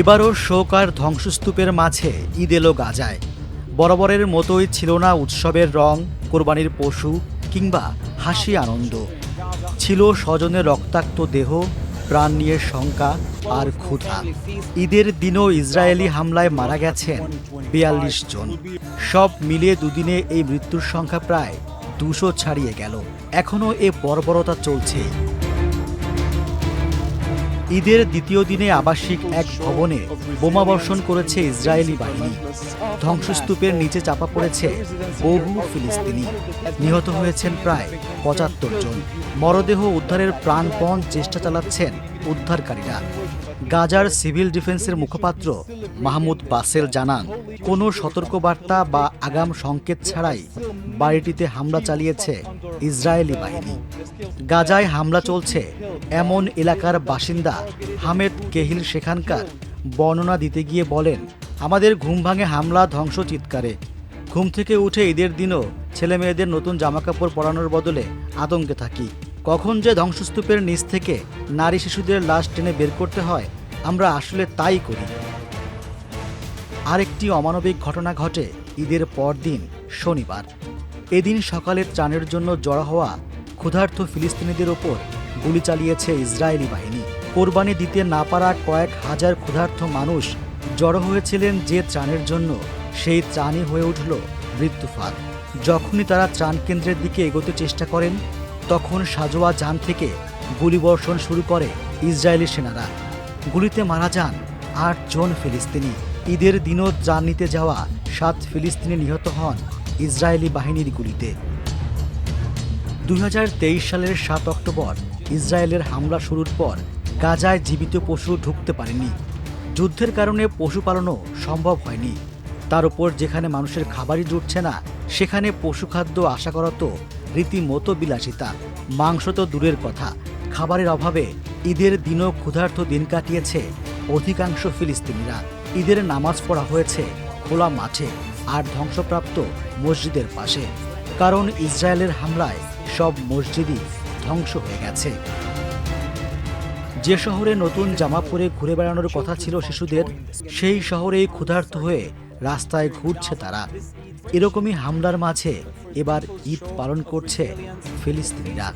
এবারও শোক আর ধ্বংসস্তূপের মাঝে ঈদ এলো গাজায়। বরাবরের মতোই ছিল না উৎসবের রং, কোরবানির পশু কিংবা হাসি আনন্দ। ছিল স্বজনের রক্তাক্ত দেহ, প্রাণ নিয়ে শঙ্কা আর ক্ষুধা। ঈদের দিনও ইসরায়েলি হামলায় মারা গেছেন বিয়াল্লিশ জন। সব মিলিয়ে দুদিনে এই মৃত্যুর সংখ্যা প্রায় দুশো ছাড়িয়ে গেল। এখনও এ বর্বরতা চলছেই ঈদের দ্বিতীয় দিনে আবাসিক এক ভবনে বোমাবর্ষণ করেছে ইসরায়েলি বাহিনী। ধ্বংসস্তূপের নিচে চাপা পড়েছে বহু ফিলিস্তিনি। নিহত হয়েছেন প্রায় পঁচাত্তর জন। মরদেহ উদ্ধারের প্রাণপণ চেষ্টা চালাচ্ছেন উদ্ধারকারীরা। গাজার সিভিল ডিফেন্সের মুখপাত্র মাহমুদ বাসেল জানান, কোনো সতর্কবার্তা বা আগাম সংকেত ছাড়াই বাড়িটিতে হামলা চালিয়েছে ইসরায়েলি বাহিনী। গাজায় হামলা চলছে এমন এলাকার বাসিন্দা হামেদ কেহিল সেখানকার বর্ণনা দিতে গিয়ে বলেন, আমাদের ঘুম ভাঙে হামলা ধ্বংস চিৎকারে ঘুম থেকে উঠে ঈদের দিনও ছেলে মেয়েদের নতুন জামাকাপড় পরানোর বদলে আতঙ্কে থাকি। কখন যে ধ্বংসস্তূপের নিচ থেকে নারী শিশুদের লাশ টেনে বের করতে হয়, আমরা আসলে তাই করি। আরেকটি অমানবিক ঘটনা ঘটে ঈদের পরদিন শনিবার। এদিন সকালের ত্রাণের জন্য জড়ো হওয়া ক্ষুধার্ত ফিলিস্তিনিদের ওপর গুলি চালিয়েছে ইসরায়েলি বাহিনী। কোরবানি দিতে না পারা কয়েক হাজার ক্ষুধার্ত মানুষ জড়ো হয়েছিলেন যে ত্রাণের জন্য, সেই ত্রাণই হয়ে উঠল মৃত্যুফাত। যখনই তারা ত্রাণ কেন্দ্রের দিকে এগোতে চেষ্টা করেন, তখন সাজোয়া যান থেকে গুলিবর্ষণ শুরু করে ইসরায়েলি সেনারা। গুলিতে মারা যান আট জন ফিলিস্তিনি। ঈদের দিনও ত্রাণ নিতে যাওয়া সাত ফিলিস্তিনি নিহত হন। ইসরায়েলি বাহিনীর গুলিতে। দুই সালের সাত অক্টোবর, ইসরায়েলের হামলা শুরুর পর গাজায় জীবিত পশু ঢুকতে পারেনি। যুদ্ধের কারণে পশুপালনও সম্ভব হয়নি। তার উপর যেখানে মানুষের খাবারই জুটছে না, সেখানে পশু খাদ্য আশা করা তো রীতিমতো বিলাসিতা। মাংস তো দূরের কথা, খাবারের অভাবে ঈদের দিনও ক্ষুধার্ত দিন কাটিয়েছে অধিকাংশ ফিলিস্তিনিরা। ঈদের নামাজ পড়া হয়েছে খোলা মাঠে আর ধ্বংসপ্রাপ্ত মসজিদের পাশে, কারণ ইসরায়েলের হামলায় সব মসজিদই ধ্বংস হয়ে গেছে। যে শহরে নতুন জামা পরে ঘুরে বেড়ানোর কথা ছিল শিশুদের, সেই শহরেই ক্ষুধার্ত হয়ে রাস্তায় ঘুরছে তারা। এরকমই হামলার মাঝে এবার ঈদ পালন করছে ফিলিস্তিনিরা।